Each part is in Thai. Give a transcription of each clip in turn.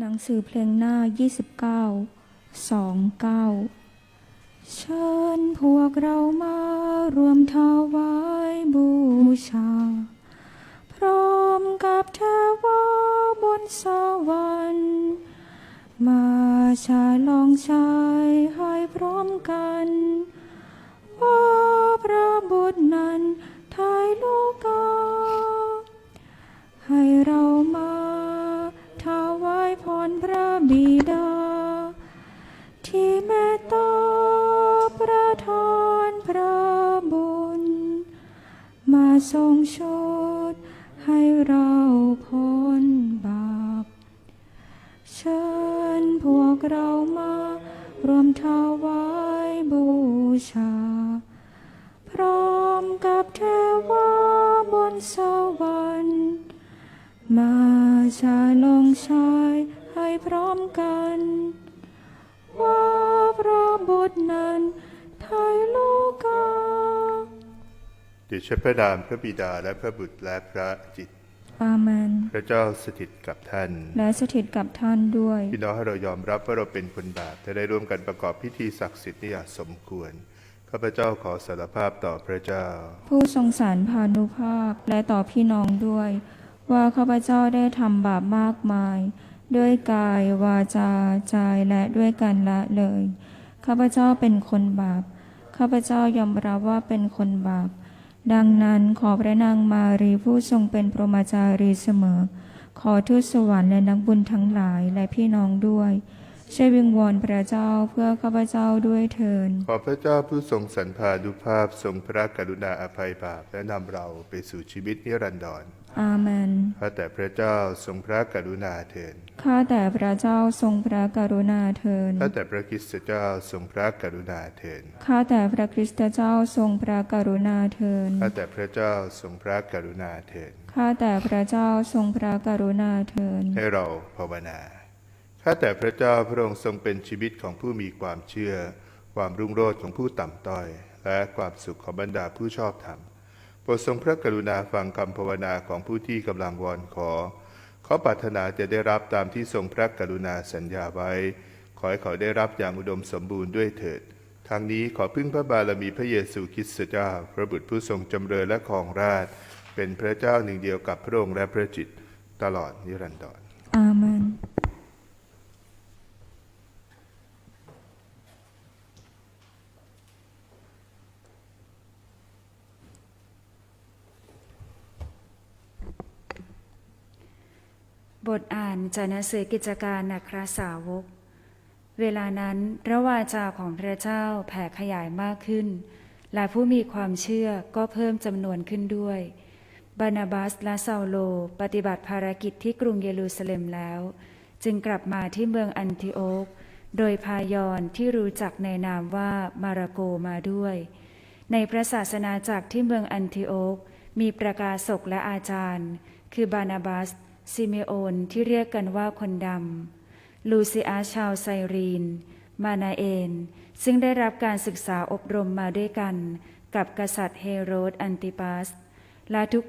หนังสือเพลงหน้า 29 29 เชิญพวกเรามารวมถวายบูชา พร้อมกับเทวาบนสวรรค์มาชาลองชายให้พร้อมกันว่าพระบุตรนั้นไทยโลกา ให้เรามา ถวายพรพระบิดา ที่เมตตาประทานพระบุญ มาทรงชดให้เราพ้นบาป เชิญพวกเรามารวมถวายบูชา พร้อมกับเทวาบนสวรรค์ ชาลงชายให้พร้อมกันว่าพระบุตรนั้นไทยโลกาเดชะพระนามพระบิดาและพระบุตรและพระจิต อาเมน พระเจ้าสถิตกับท่าน และสถิตกับท่านด้วย พี่น้องให้เรายอมรับว่าเราเป็นคนบาปแต่ได้ร่วมกันประกอบพิธีศักดิ์สิทธิ์นี่อย่างสมควรข้าพเจ้าขอสารภาพต่อพระเจ้า ผู้ทรงสารพานุภาพและต่อพี่น้องด้วย ว่าข้าพเจ้าได้ทำบาปมากมาย ด้วยกายวาจาใจและด้วยการละเลย ข้าพเจ้าเป็นคนบาป ข้าพเจ้ายอมรับว่าเป็นคนบาป ดังนั้นขอพระนางมารีผู้ทรงเป็นพรหมจารีเสมอ ขอทูตสวรรค์และนักบุญทั้งหลายและพี่น้องด้วยช่วยวิงวอนพระเจ้าเพื่อข้าพเจ้าด้วยเถิดขอพระเจ้าผู้ทรงสรรพานุภาพทรงพระกรุณาอภัยบาปและนำเราไปสู่ชีวิตนิรันดร อาเมนข้าแต่พระเจ้าทรงพระกรุณาเถิดข้าแต่พระเจ้าทรงพระกรุณาเถิดข้าแต่พระคริสตเจ้าทรงพระกรุณาเถิดข้าแต่พระคริสตเจ้าทรงพระกรุณาเถิดข้าแต่พระเจ้าทรงพระกรุณาเถิดข้าแต่พระเจ้าทรงพระกรุณาเถิดให้เราภาวนาข้าแต่พระเจ้าพระองค์ทรงเป็นชีวิตของผู้มีความเชื่อ ความรุ่งโรจน์ของผู้ต่ำต้อย และความสุขของบรรดาผู้ชอบธรรม โปรดทรงพระกรุณาฟังคำภาวนาของผู้ที่กำลังวอนขอ เขาปรารถนาจะได้รับตามที่ทรงพระกรุณาสัญญาไว้ ขอให้เขาได้รับอย่างอุดมสมบูรณ์ด้วยเถิดทางนี้ขอพึ่งพระบารมีพระเยซูคริสต์เจ้า พระบุตรผู้ทรงจำเริญและครองราช เป็นพระเจ้าหนึ่งเดียวกับพระองค์และพระจิต ตลอดนิรันดร อาเมน ทอ่านจากหนังสือกิจการนักราสาวก เวลานั้นพระวาจาของพระเจ้าแผ่ขยายมากขึ้น และผู้มีความเชื่อก็เพิ่มจำนวนขึ้นด้วยบานาบัสและซาโล ปฏิบัติภารกิจที่กรุงเยรูซาเล็มแล้ว จึงกลับมาที่เมืองอันทิโอก โดยพายอนที่รู้จักในนามว่ามาราโกมาด้วย ในพระศาสนาจักรที่เมืองอันทิโอกมีประกาศกและอาจารย์ คือบานาบัส ซิเมโอนที่เรียกกันว่าคนดำ ลูซิอาชาวไซรีน มานาเอน ซึ่งได้รับการศึกษาอบรมมาด้วยกัน กับกษัตริย์เฮโรดอันติปัส และทุก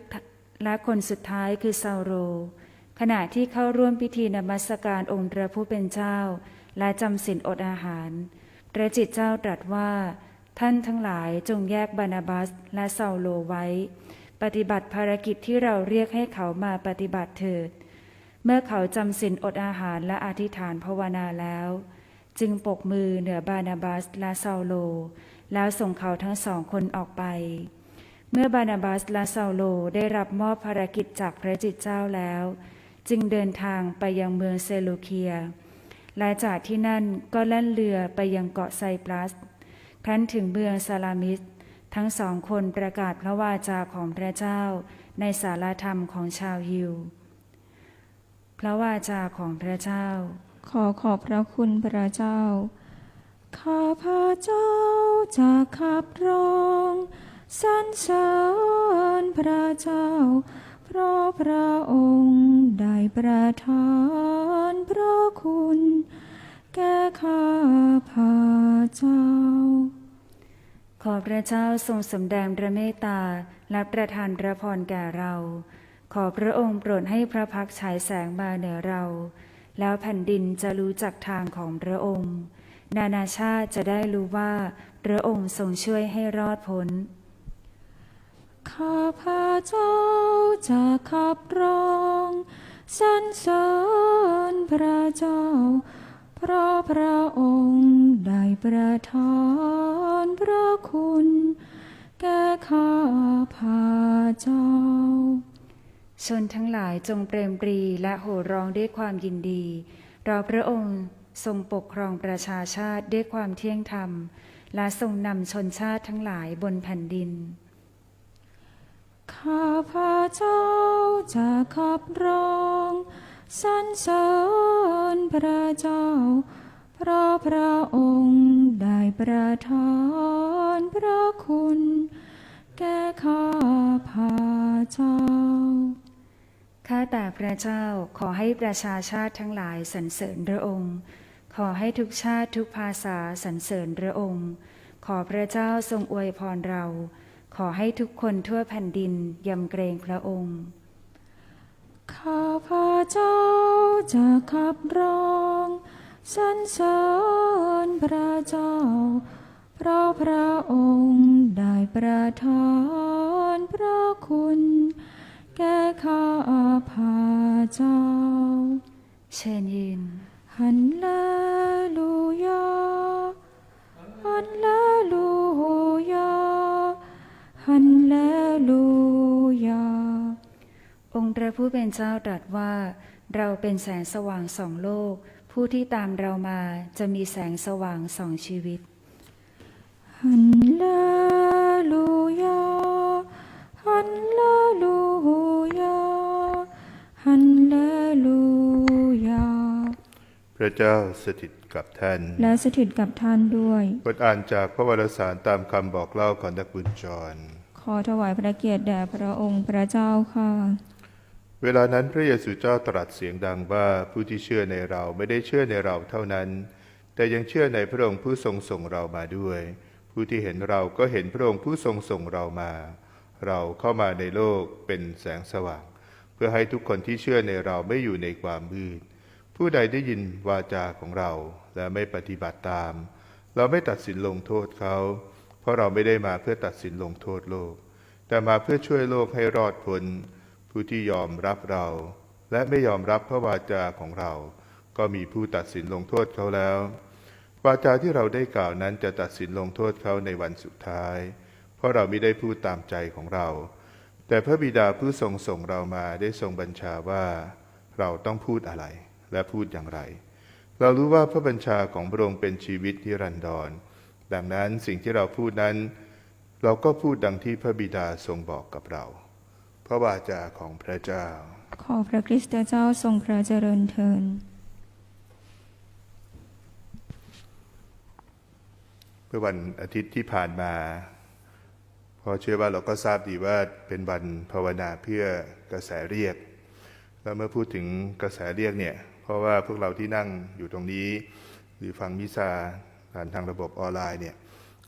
และคนสุดท้ายคือซาโร ขณะที่เข้าร่วมพิธีนมัสการองค์พระผู้เป็นเจ้า และจำศีลอดอาหาร พระจิตเจ้าตรัสว่า ท่านทั้งหลายจงแยกบานาบัสและซาโลไว้ ปฏิบัติภารกิจที่เราเรียกให้เขามาปฏิบัติเถิด เมื่อเขาจำศีลอดอาหารและอธิษฐานภาวนาแล้ว จึงปกมือเหนือบานาบัสและซาโล แล้วส่งเขาทั้งสองคนออกไป เมื่อบานาบัสและซาโลได้รับมอบภารกิจจากพระจิตเจ้าแล้ว จึงเดินทางไปยังเมืองเซโลเคียและจากที่นั่นก็แล่นเรือไปยังเกาะไซปรัส ครั้นถึงเมืองซาลามิส ทั้งสองคนประกาศพระวาจาของพระเจ้าในสารธรรมของชาวยิว พระวาจาของพระเจ้า ขอขอบพระคุณพระเจ้า ข้าพระเจ้าจะขับร้องสรรเสริญพระเจ้า เพราะพระองค์ได้ประทานพระคุณ แก่ข้าพระเจ้า ขอพระเจ้าทรงสำแดงพระเมตตาและประทานพระพรแก่เรา ขอพระองค์โปรดให้พระพักฉายแสงมาเหนือเรา แล้วแผ่นดินจะรู้จักทางของพระองค์ นานาชาติจะได้รู้ว่าพระองค์ทรงช่วยให้รอดพ้นข้าพระเจ้าจะขับร้องสรรเสริญพระเจ้า เพราะพระองค์ได้ประทานพระคุณ แก่ข้าพระเจ้า ชนทั้งหลายจงเปรมปรีและโห่ร้องด้วยความยินดี เราพระองค์ทรงปกครองประชาชาติด้วยความเที่ยงธรรม และทรงนำชนชาติทั้งหลายบนแผ่นดิน ข้าพระเจ้าจะขับร้อง สรรเสริญพระเจ้า เพราะพระองค์ได้ประทานพระคุณ แก่ข้าพระเจ้า ข้าแต่พระเจ้าขอให้ประชาชาติทั้งหลายสรรเสริญพระองค์ ขอให้ทุกชาติทุกภาษาสรรเสริญพระองค์ ขอพระเจ้าทรงอวยพรเรา ขอให้ทุกคนทั่วแผ่นดินยำเกรงพระองค์ ข้าพระเจ้าจะขับร้องสรรเสริญพระเจ้า เพราะพระองค์ได้ประทานพระคุณ แก่ข้าพระเจ้า เชิญยืนฮันเลลูยาฮั ผู้เป็นเจ้าตรัสว่า เราเป็นแสงสว่างสองโลก ผู้ที่ตามเรามาจะมีแสงสว่างสองชีวิตฮันเลลูยาฮันเลลูยาฮันเลลูยาพระเจ้าสถิตกับท่าน และสถิตกับท่านด้วยบทอ่านจากพระวรสารตามคำบอกเล่าของนักบุญจร ขอถวายพระเกียรติแด่พระองค์พระเจ้าค่ะ เวลานั้นพระเยซูเจ้าตรัสเสียงดังว่าผู้ที่เชื่อในเราไม่ได้เชื่อในเราเท่านั้น แต่ยังเชื่อในพระองค์ผู้ทรงส่งเรามาด้วย ผู้ที่เห็นเราก็เห็นพระองค์ผู้ทรงส่งเรามา เราเข้ามาในโลกเป็นแสงสว่าง เพื่อให้ทุกคนที่เชื่อในเราไม่อยู่ในความมืด ผู้ใดได้ยินวาจาของเราและไม่ปฏิบัติตาม เราไม่ตัดสินลงโทษเขา เพราะเราไม่ได้มาเพื่อตัดสินลงโทษโลก แต่มาเพื่อช่วยโลกให้รอดพ้น ผู้ที่ยอมรับเรา และไม่ยอมรับพระวาจาของเรา ก็มีผู้ตัดสินลงโทษเขาแล้ว วาจาที่เราได้กล่าวนั้นจะตัดสินลงโทษเขาในวันสุดท้าย เพราะเราไม่ได้พูดตามใจของเรา แต่พระบิดาผู้ทรงส่งเรามาได้ทรงบัญชาว่า เราต้องพูดอะไรและพูดอย่างไร เรารู้ว่าพระบัญชาของพระองค์เป็นชีวิตนิรันดร ดังนั้นสิ่งที่เราพูดนั้น เราก็พูดดังที่พระบิดาทรงบอกกับเรา พระวาจาของพระเจ้า ขอพระคริสต์เจ้าทรงพระเจริญเทินเมื่อวันอาทิตย์ที่ผ่านมาเพอเชื่อว่าเราก็ทราบดีว่าเป็นวันภาวนาเพื่อกระแสเรียก แล้วเมื่อพูดถึงกระแสเรียกเนี่ย เพราะว่าพวกเราที่นั่งอยู่ตรงนี้ หรือฟังมิซาผ่านทางระบบออนไลน์เนี่ย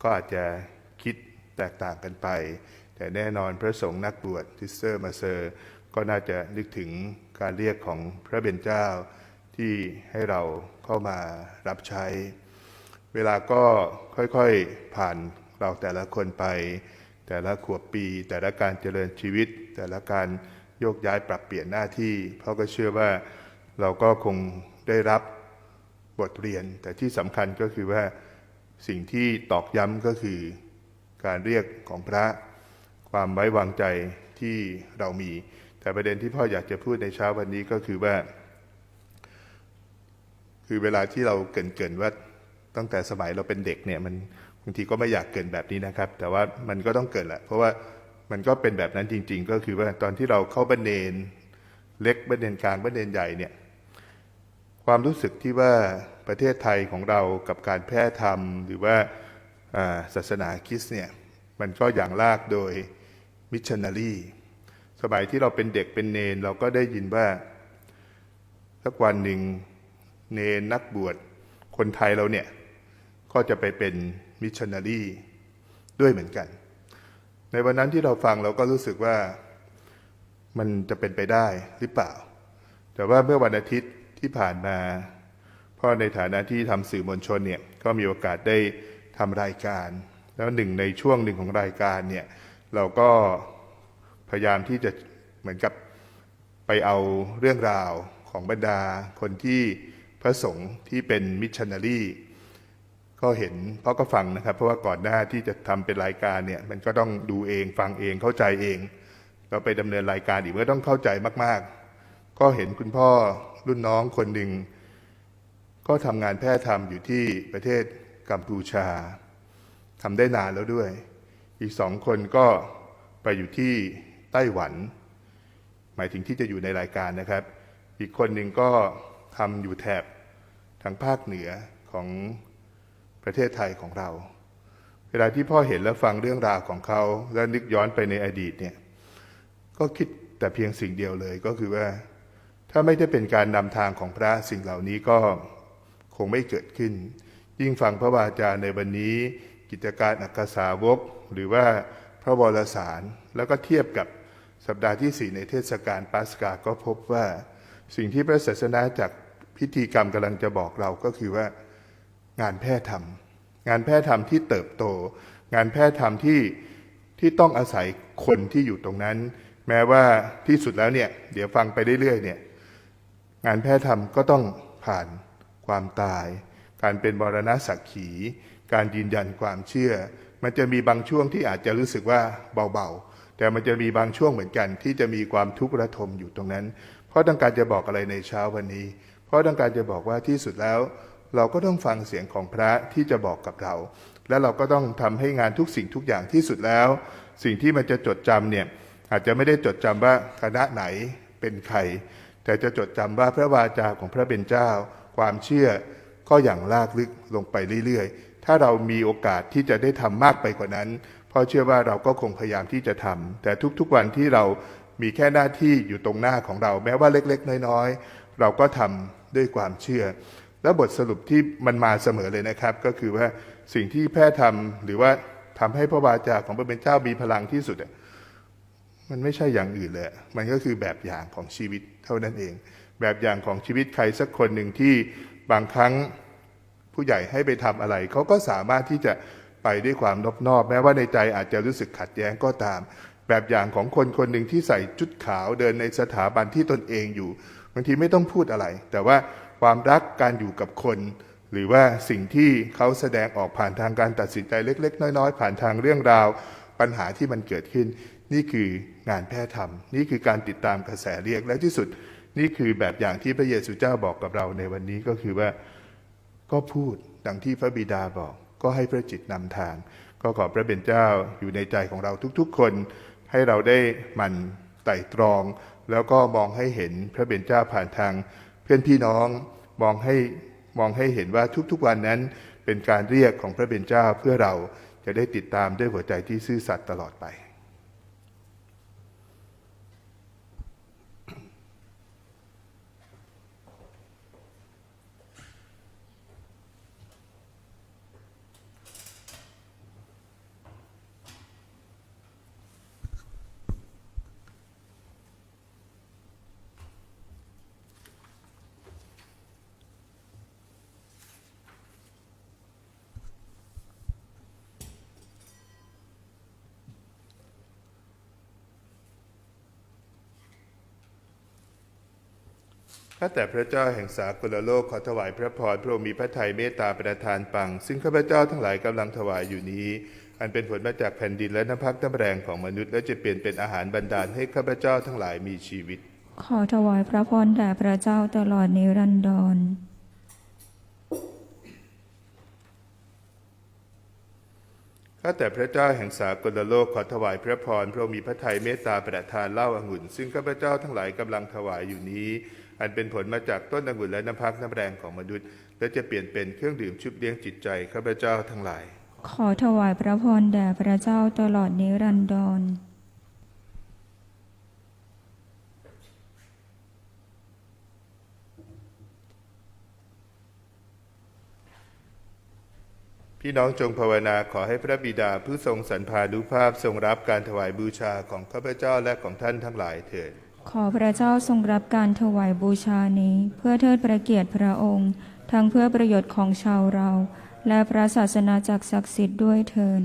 ก็อาจจะคิดแตกต่างกันไป แต่แน่นอนพระสงฆ์นักบวชทิสเตอร์มาเซอร์ ก็น่าจะนึกถึงการเรียกของพระเบญเจ้าที่ให้เราเข้ามารับใช้ เวลาก็ค่อยๆผ่านเราแต่ละคนไป แต่ละขวบปี แต่ละการเจริญชีวิต แต่ละการโยกย้ายปรับเปลี่ยนหน้าที่ เพราะก็เชื่อว่าเราก็คงได้รับบทเรียน แต่ที่สำคัญก็คือว่าสิ่งที่ตอกย้ำก็คือการเรียกของพระ ความไว้วางใจที่เรามี แต่ประเด็นที่พ่ออยากจะพูดในเช้าวันนี้ก็คือว่า คือเวลาที่เราเกรินๆว่าตั้งแต่สมัยเราเป็นเด็กเนี่ยมันบางทีก็ไม่อยากเกินแบบนี้นะครับ แต่ว่ามันก็ต้องเกิดแหละเพราะว่ามันก็เป็นแบบนั้นจริง ๆ ก็คือว่าตอนที่เราเข้าบันเนนเล็กบันเนนกลางบันเนนใหญ่เนี่ยความรู้สึกที่ว่าประเทศไทยของเรากับการแพร่ธรรม หรือว่าอ่าศาสนาคริสต์เนี่ยมันก็อย่างลากโดย มิชชันนารีสมัยที่เราเป็นเด็กเป็นเนน เราก็ได้ยินว่าสักวันหนึ่งเนนนักบวชคนไทยเราเนี่ย ก็จะไปเป็นมิชชันนารีด้วยเหมือนกัน ในวันนั้นที่เราฟังเราก็รู้สึกว่ามันจะเป็นไปได้หรือเปล่า แต่ว่าเมื่อวันอาทิตย์ที่ผ่านมาพ่อในฐานะที่ทำสื่อมวลชนเนี่ยก็มีโอกาสได้ทำรายการ แล้วหนึ่งในช่วงหนึ่งของรายการเนี่ย เราก็พยายามที่จะเหมือนกับไปเอาเรื่องราวของบรรดา คนที่พระสงฆ์ที่เป็นมิชชันนารีก็เห็นเพราะก็ฟังนะครับ เพราะว่าก่อนหน้าที่จะทำเป็นรายการเนี่ย มันก็ต้องดูเองฟังเองเข้าใจเอง เราไปดำเนินรายการอีกเมื่อต้องเข้าใจมาก ๆ ก็เห็นคุณพ่อรุ่นน้องคนหนึ่งก็ทำงานแพทย์ทำอยู่ที่ประเทศกัมพูชาทำได้นานแล้วด้วย อีกสองคนก็ไปอยู่ที่ไต้หวัน หมายถึงที่จะอยู่ในรายการนะครับ อีกคนหนึ่งก็ทำอยู่แถบทางภาคเหนือของประเทศไทยของเรา เวลาที่พ่อเห็นและฟังเรื่องราวของเขา และนึกย้อนไปในอดีตเนี่ยก็คิดแต่เพียงสิ่งเดียวเลยก็คือว่า ถ้าไม่ได้เป็นการนำทางของพระสิ่งเหล่านี้ก็คงไม่เกิดขึ้น ยิ่งฟังพระวาจาในวันนี้ กิจการอักษาวก หรือว่าพระวรสาร แล้วก็เทียบกับสัปดาห์ที่สี่ในเทศกาลปัสกาก็พบว่าสิ่งที่พระศาสนาจากพิธีกรรมกำลังจะบอกเราก็คือว่างานแพทย์ธรรม งานแพทย์ธรรมที่เติบโต งานแพทย์ธรรมที่ที่ต้องอาศัยคนที่อยู่ตรงนั้น แม้ว่าที่สุดแล้วเนี่ยเดี๋ยวฟังไปเรื่อยๆเนี่ยงานแพทย์ธรรมก็ต้องผ่านความตาย การเป็นบรณะสักขี การยืนยันความเชื่อ มันจะมีบางช่วงที่อาจจะรู้สึกว่าเบาๆ แต่มันจะมีบางช่วงเหมือนกัน ที่จะมีความทุกข์ระทมอยู่ตรงนั้น เพราะต้องการจะบอกอะไรในเช้าวันนี้ เพราะต้องการจะบอกว่าที่สุดแล้ว เราก็ต้องฟังเสียงของพระที่จะบอกกับเรา และเราก็ต้องทำให้งานทุกสิ่งทุกอย่างที่สุดแล้ว สิ่งที่มันจะจดจำเนี่ยอาจจะไม่ได้จดจำว่าคณะไหนเป็นใคร แต่จะจดจำว่าพระวาจาของพระเป็นเจ้า ความเชื่อก็อย่างลากลึกลงไปเรื่อยๆ ถ้าเรามีโอกาสที่จะได้ทำมากไปกว่านั้น เพราะเชื่อว่าเราก็คงพยายามที่จะทำแต่ทุกๆวันที่เรามีแค่หน้าที่อยู่ตรงหน้าของเรา แม้ว่าเล็กๆ น้อยๆ เราก็ทำด้วยความเชื่อ แล้วบทสรุปที่มันมาเสมอเลยนะครับ ก็คือว่าสิ่งที่แพทย์ทำหรือว่าทำให้พระวาจาของพระเป็นเจ้ามีพลังที่สุดมันไม่ใช่อย่างอื่นเลย มันก็คือแบบอย่างของชีวิตเท่านั้นเอง แบบอย่างของชีวิตใครสักคนหนึ่งที่บางครั้ง ผู้ใหญ่ให้ไปทำอะไร เขาก็สามารถที่จะไปด้วยความนอบนอบแม้ว่าในใจอาจจะรู้สึกขัดแย้งก็ตาม แบบอย่างของคนคนหนึ่งที่ใส่ชุดขาวเดินในสถาบันที่ตนเองอยู่บางทีไม่ต้องพูดอะไร แต่ว่าความรักการอยู่กับคน หรือว่าสิ่งที่เขาแสดงออกผ่านทางการตัดสินใจเล็ก ๆ น้อย ๆ ผ่านทางเรื่องราว ปัญหาที่มันเกิดขึ้น นี่คืองานแพทย์ธรรม นี่คือการติดตามกระแสเรียกและที่สุด นี่คือแบบอย่างที่พระเยซูเจ้าบอกกับเราในวันนี้ก็คือว่า ก็พูดดังที่พระบิดาบอก ก็ให้พระจิตนำทาง ก็ขอพระเป็นเจ้าอยู่ในใจของเราทุกๆ คน ให้เราได้หมันไต่ตรอง แล้วก็มองให้เห็นพระเป็นเจ้าผ่านทาง เพื่อนพี่น้องมองให้มองให้เห็นว่าทุกๆวันนั้น เป็นการเรียกของพระเป็นเจ้าเพื่อเราจะได้ติดตามด้วยหัวใจที่ซื่อสัตย์ตลอดไป ข้าแต่พระเจ้าแห่งสากลโลกขอถวายพระพรพระองค์มีพระทัยเมตตาประทานปัง ซึ่งข้าพเจ้าทั้งหลายกำลังถวายอยู่นี้ อันเป็นผลมาจากแผ่นดินและน้ำพักน้ำแรงของมนุษย์และจะเปลี่ยนเป็นอาหารบรรดาลให้ข้าพเจ้าทั้งหลายมีชีวิต ขอถวายพระพรแด่พระเจ้าตลอดนิรันดรข้าแต่พระเจ้าแห่งสากลโลกขอถวายพระพรพระองค์มีพระทัยเมตตาประทานเหล้าองุ่น ซึ่งข้าพเจ้าทั้งหลายกำลังถวายอยู่นี้ อันเป็นผลมาจากต้นองุ่นและน้ำพักน้ำแรงของมนุษย์ และจะเปลี่ยนเป็นเครื่องดื่มชุบเลี้ยงจิตใจข้าพเจ้าทั้งหลาย ขอถวายพระพรแด่พระเจ้าตลอดนิรันดรพี่น้องจงภาวนาขอให้พระบิดาผู้ทรงสรรพานุภาพทรงรับการถวายบูชาของข้าพเจ้าและของท่านทั้งหลายเถิด ขอพระเจ้าทรงรับการถวายบูชานี้ เพื่อเทิดพระเกียรติพระองค์ ทั้งเพื่อประโยชน์ของชาวเรา และพระศาสนาจักศักดิ์สิทธิ์ด้วยเทิน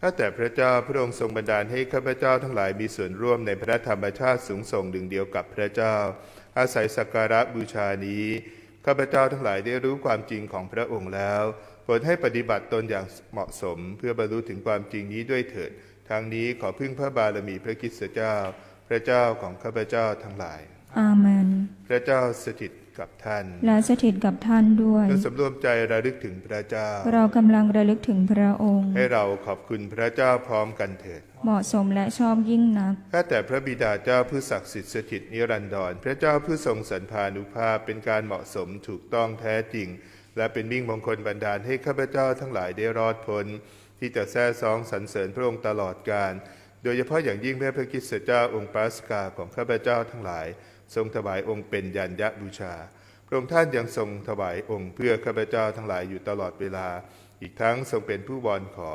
ข้าแต่พระเจ้าพระองค์ทรงบันดาลให้ข้าพเจ้าทั้งหลายมีส่วนร่วมในพระธรรมชาติสูงส่งหนึ่งเดียวกับพระเจ้า อาศัยสักการะบูชานี้ข้าพเจ้าทั้งหลายได้รู้ความจริงของพระองค์แล้วโปรดให้ปฏิบัติตนอย่างเหมาะสม เพื่อบรรลุถึงความจริงนี้ด้วยเถิดทางนี้ขอพึ่งพระบารมีพระคริสตเจ้า พระเจ้าของข้าพเจ้าทั้งหลาย อาเมน พระเจ้าสถิตกับท่าน และสถิตกับท่านด้วยและสำรวมใจระลึกถึงพระเจ้า เรากำลังระลึกถึงพระองค์ ให้เราขอบคุณพระเจ้าพร้อมกันเถิด เหมาะสมและชอบยิ่งนัก ข้าแต่พระบิดาเจ้าผู้ศักดิ์สิทธิ์สถิตนิรันดร พระเจ้าผู้ทรงสรรพานุภาพเป็นการเหมาะสมถูกต้องแท้จริง และเป็นมิ่งมงคลบันดาลให้ข้าพเจ้าทั้งหลายได้รอดพ้นที่จะแท้ซองสรรเสริญพระองค์ตลอดกาล โดยเฉพาะอย่างยิ่งแม่พระคริสตเจ้าองค์ปัสกาของข้าพเจ้าทั้งหลาย ทรงถวายองค์เป็นยันยะบูชา พระองค์ท่านยังทรงถวายองค์เพื่อข้าพเจ้าทั้งหลายอยู่ตลอดเวลา อีกทั้งทรงเป็นผู้วอนขอ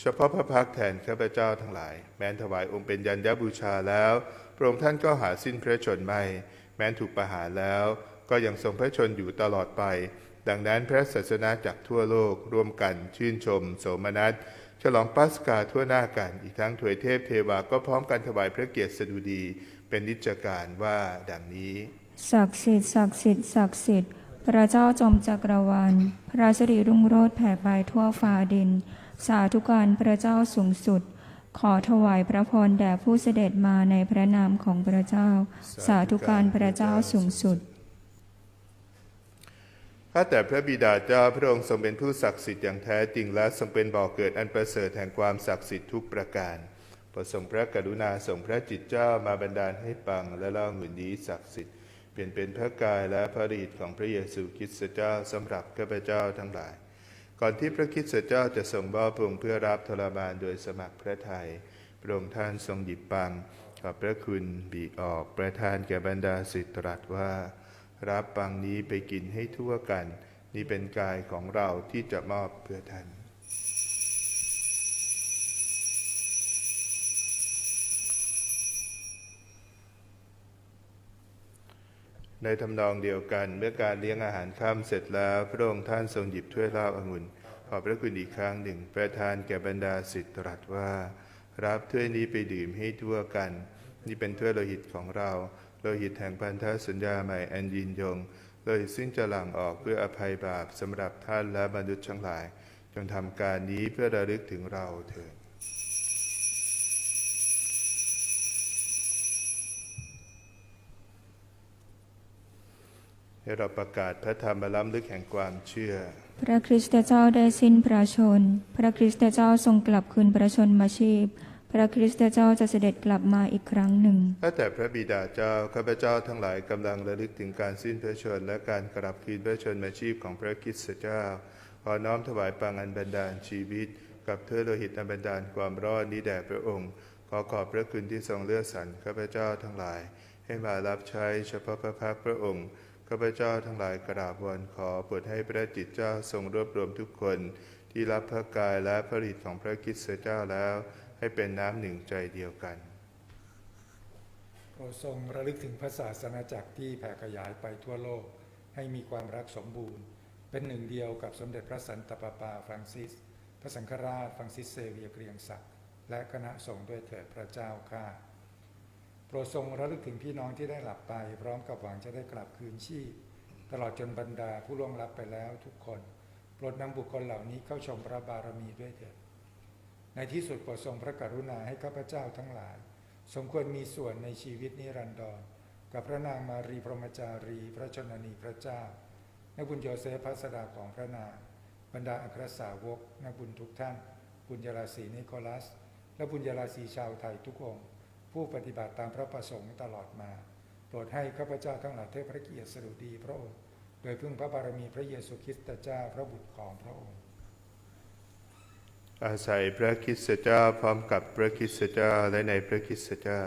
เฉพาะพระพักแทนข้าพเจ้าทั้งหลาย แม้นถวายองค์เป็นยันยบูชาแล้ว พระองค์ท่านก็หาสิ้นพระชนไม่ แม้นถูกประหารแล้ว ก็ยังทรงพระชนอยู่ตลอดไป ดังนั้นพระศาสนาจากทั่วโลกร่วมกันชื่นชม โสมนัส ฉลองปัสกาทั่วหน้ากัน อีกทั้งถวยเทพเทวาก็พร้อมกันถวายพระเกียรติสดุดีเป็นนิจการว่าดังนี้ ศักดิ์สิทธิ์ศักดิ์สิทธิ์ศักดิ์สิทธิ์พระเจ้าจอมจักรวาลพระสิริรุ่งโรจน์แผ่ไปทั่วฟ้าดิน สาธุการพระเจ้าสูงสุด ขอถวายพระพรแด่ผู้เสด็จมาในพระนามของพระเจ้า สาธุการพระเจ้าสูงสุด ข้าแต่พระบิดาเจ้าพระองค์ทรงเป็นผู้ศักดิ์สิทธิ์อย่างแท้จริงและทรงเป็นบ่อเกิดอันประเสริฐแห่งความศักดิ์สิทธิ์ทุกประการปรดทรงพระกรุณาส่งพระจิตเจ้ามาบันดาลให้ปังและเล่าหมุนนี้ศักดิ์สิทธิ์เปลี่ยนเป็นพระกายและพระฤทธิ์ของพระเยซูคริสต์เจ้าสำหรับข้าพเจ้าทั้งหลาย ก่อนที่พระคริสต์เจ้าจะทรงมอพระองเพื่อรับทรมานโดยสมัครพระทัยพระองค์ท่านทรงหยิบปังขอบพระคุณบีออกประทานแก่บรรดาศิษย์ตรัสว่า รับปังนี้ไปกินให้ทั่วกัน นี่เป็นกายของเราที่จะมอบเพื่อท่านในทำนองเดียวกันเมื่อการเลี้ยงอาหารข้ามเสร็จแล้ว พระองค์ท่านทรงหยิบถ้วยเหล้าองุ่น ขอบพระคุณอีกครั้งหนึ่งประทานแก่บรรดาศิษย์ตรัสว่า รับถ้วยนี้ไปดื่มให้ทั่วกัน นี่เป็นถ้วยโลหิตของเรา โลหิตแห่งพันธสัญญาใหม่อันยินยง โลหิตซึ่งจะหลั่งออกเพื่ออภัยบาปสำหรับท่านและมนุษย์ทั้งหลาย จงทำการนี้เพื่อระลึกถึงเราเถิดให้เราประกาศพระธรรมล้ำลึกแห่งความเชื่อ พระคริสตเจ้าได้สิ้นพระชน พระคริสตเจ้าทรงกลับคืนพระชนมาชีพ พระคริสตเจ้าจะเสด็จกลับมาอีกครั้งหนึ่งข้าแต่พระบิดาเจ้าข้าพเจ้าทั้งหลายกำลังระลึกถึงการสิ้นพระชนม์และการกลับคืนพระชนมาชีพของพระคริสตเจ้า ขอน้อมถวายปังอันบันดาลชีวิต กับเธอโลหิตอันบันดาลความรอดนี้แด่พระองค์ ขอขอบพระคุณที่ทรงเลือกสรรข้าพเจ้าทั้งหลาย ให้มารับใช้เฉพาะพระพักตร์พระองค์ข้าพเจ้าทั้งหลายกราบวอนขอโปรดให้พระจิตเจ้าทรงรวบรวมทุกคน ที่รับพระกายและพระฤทธิ์ของพระคริสตเจ้าแล้ว ให้เป็นน้ำหนึ่งใจเดียวกันโปรดทรงระลึกถึงพระศาสนาจักรที่แผ่ขยายไปทั่วโลก ให้มีความรักสมบูรณ์ เป็นหนึ่งเดียวกับสมเด็จพระสันตะปาปาฟรังซิส พระสังฆราชฟรังซิสเซเวียเกรียงศักดิ์และคณะสงฆ์ด้วยเถิดพระเจ้าข้าโปรดทรงระลึกถึงพี่น้องที่ได้หลับไป พร้อมกับหวังจะได้กลับคืนชีพตลอดจนบรรดาผู้ล่วงลับไปแล้วทุกคน โปรดนำบุคคลเหล่านี้เข้าชมพระบารมีด้วยเถิด ในที่สุดโปรดทรงพระกรุณาให้ข้าพเจ้าทั้งหลาย สมควรมีส่วนในชีวิตนิรันดร กับพระนางมารีพรหมจารี พระชนนีพระเจ้านักบุญโยเซฟพัสดาของพระนาง บรรดาอัครสาวกนักบุญทุกท่าน บุญยราศีนิโคลัส และบุญยราศีชาวไทยทุกองค์ ผู้ปฏิบัติตามพระประสงค์ตลอดมา โปรดให้ข้าพเจ้าทั้งหลายเทพพระเกียรติสดุดีพระองค์ โดยพึ่งพระบารมีพระเยซูคริสต์เจ้าพระบุตรของพระองค์ อาศัยพระคริสตเจ้าพร้อมกับพระคริสตเจ้าและในพระคริสตเจ้า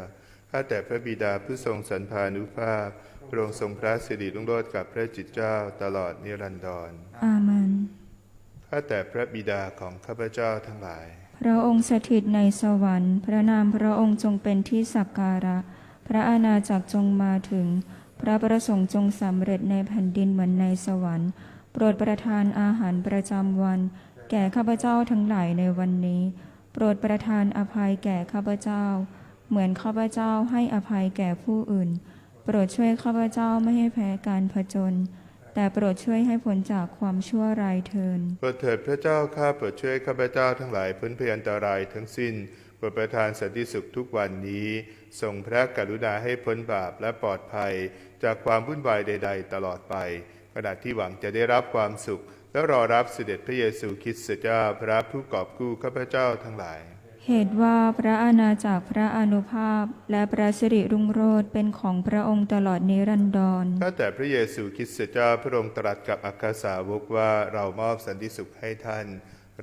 ข้าแต่พระบิดาผู้ทรงสรรพานุภาพพระองค์ทรงพระสิริรุ่งโรจน์กับพระจิตเจ้าตลอดนิรันดรอาเมนข้าแต่พระบิดาของข้าพเจ้าทั้งหลาย พระองค์สถิตในสวรรค์ พระนามพระองค์จงเป็นที่สักการะพพระอาณาจักรจงมาถึง พระประสงค์จงสำเร็จในแผ่นดินเหมือนในสวรรค์ โปรดประทานอาหารประจำวัน แก่ข้าพเจ้าทั้งหลายในวันนี้ โปรดประทานอภัยแก่ข้าพเจ้า เหมือนข้าพเจ้าให้อภัยแก่ผู้อื่น โปรดช่วยข้าพเจ้าไม่ให้แพ้การผจญแต่โปรดช่วยให้พ้นจากความชั่วร้ายเทินโปรดเถิดพระเจ้าข้าโปรดช่วยข้าพเจ้าทั้งหลายพ้นพยันตรายทั้งสิ้นโปรดประทานสันติสุขทุกวันนี้ ทรงพระกรุณาให้พ้นบาปและปลอดภัย จากความวุ่นวายใด ๆ ตลอดไปขณะที่หวังจะได้รับความสุข และรอรับเสด็จพระเยซูคริสต์เจ้าพระผู้กอบกู้ข้าพเจ้าทั้งหลาย เหตุว่าพระอาณาจักรพระอานุภาพ และพระสิริรุ่งโรจน์เป็นของพระองค์ตลอดนิรันดรข้าแต่พระเยซูคริสต์เจ้าพระองค์ตรัสกับอัครสาวกว่าเรามอบสันติสุขให้ท่าน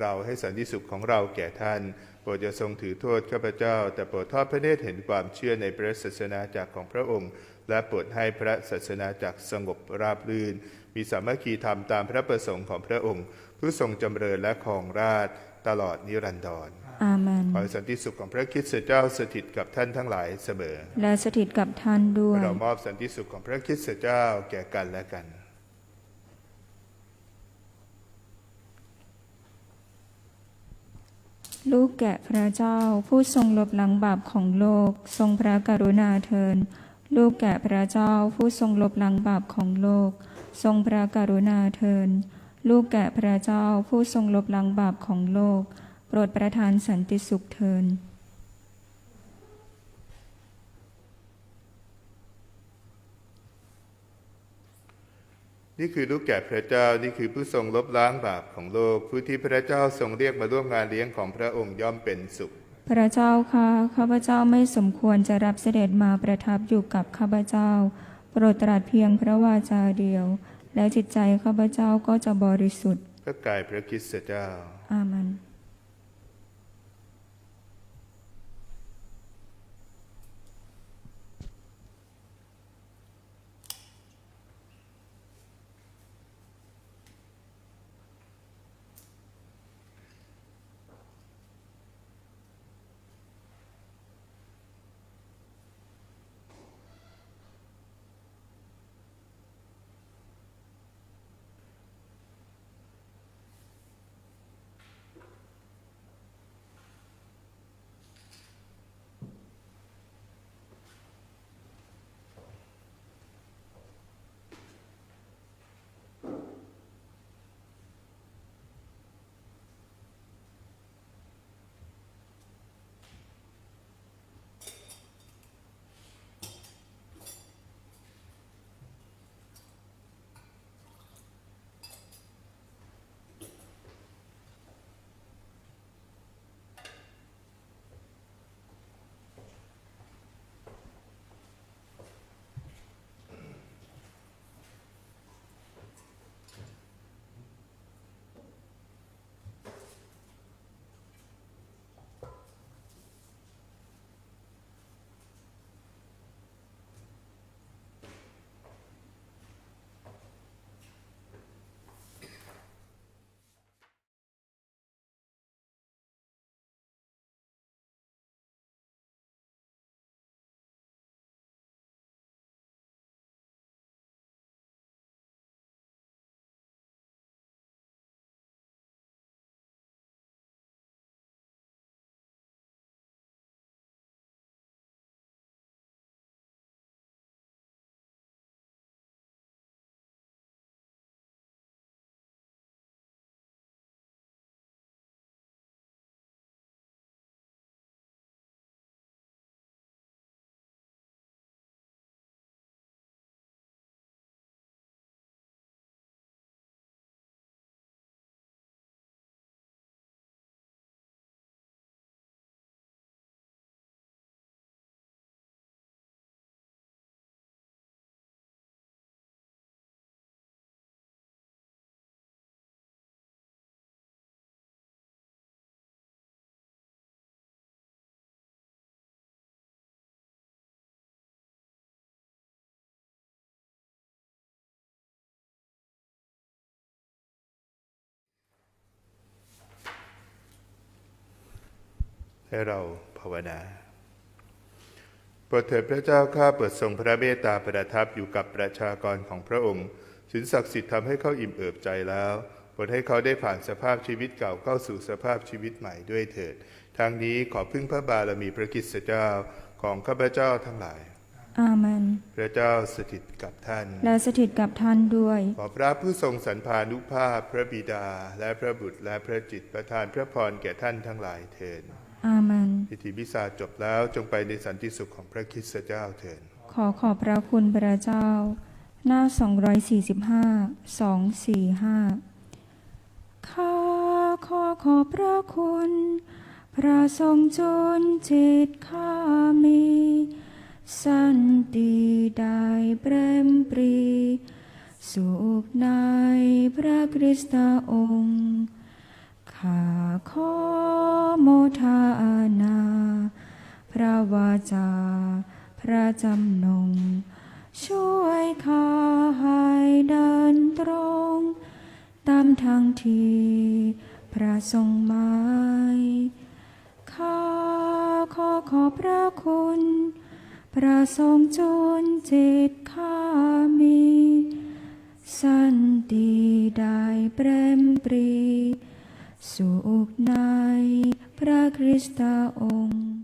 เราให้สันติสุขของเราแก่ท่านโปรดอย่าทรงถือโทษข้าพเจ้า แต่โปรดทอดพระเนตรเห็นความเชื่อในพระศาสนาจักรของพระองค์ และโปรดให้พระศาสนาจักรสงบราบรื่น มีสามัคคีธรรมตามพระประสงค์ของพระองค์ ผู้ทรงจำเริญและครองราชย์ตลอดนิรันดรอาเมนขอให้สันติสุขของพระคริสต์เจ้าสถิตกับท่านทั้งหลายเสมอ และสถิตกับท่านด้วย เรามอบสันติสุขของพระคริสต์เจ้าแก่กันและกันลูกแกะพระเจ้าผู้ทรงลบล้างบาปของโลก ทรงพระกรุณาเทิน ลูกแกะพระเจ้าผู้ทรงลบล้างบาปของโลก ทรงพระกรุณาเทิน ลูกแกะพระเจ้าผู้ทรงลบล้างบาปของโลก โปรดประทานสันติสุขเทินนี่คือลูกแกะพระเจ้า นี่คือผู้ทรงลบล้างบาปของโลก ผู้ที่พระเจ้าทรงเรียกมาร่วมงานเลี้ยงของพระองค์ย่อมเป็นสุข พระเจ้าค่ะข้าพเจ้าไม่สมควรจะรับเสด็จมาประทับอยู่กับข้าพเจ้า โปรดตรัสเพียงพระวาจาเดียว แล้วจิตใจข้าพเจ้าก็จะบริสุทธิ์ พระกายพระคริสต์เจ้า อาเมน ให้เราภาวนาโปรดเถิดพระเจ้าข้าเปิดทรงพระเมตตาประทับอยู่กับประชากรของพระองค์สินศักดิ์สิทธิ์ทำให้เขาอิ่มเอิบใจแล้วโปรดให้เขาได้ผ่านสภาพชีวิตเก่าเข้าสู่สภาพชีวิตใหม่ด้วยเถิดทางนี้ขอพึ่งพระบารมีพระคริสตเจ้าของข้าพเจ้าทั้งหลาย อาเมนพระเจ้าสถิตกับท่าน และสถิตกับท่านด้วย ขอพระผู้ทรงสรรพานุภาพพระบิดา และพระบุตรและพระจิตรประทานพระพรแก่ท่านทั้งหลายเถิด อาเมนพิธีพิสาจบแล้วจงไปในสันติสุขของพระคริสตเจ้าเถิดขอขอบพระคุณพระเจ้า หน้า 245 245 ข้าขอขอบพระคุณ พระทรงจนจิตข้ามี สันติได้เปรมปรี สุขในพระคริสตองค์ข้าขอโมทนา พระวาจา พระจำนง ช่วยข้าให้เดินตรง ตามทางที่พระทรงหมายข้าขอขอบพระคุณ พระทรงจนจิตข้ามี สันติได้เปรมปรี สุขในพระคริสตองค์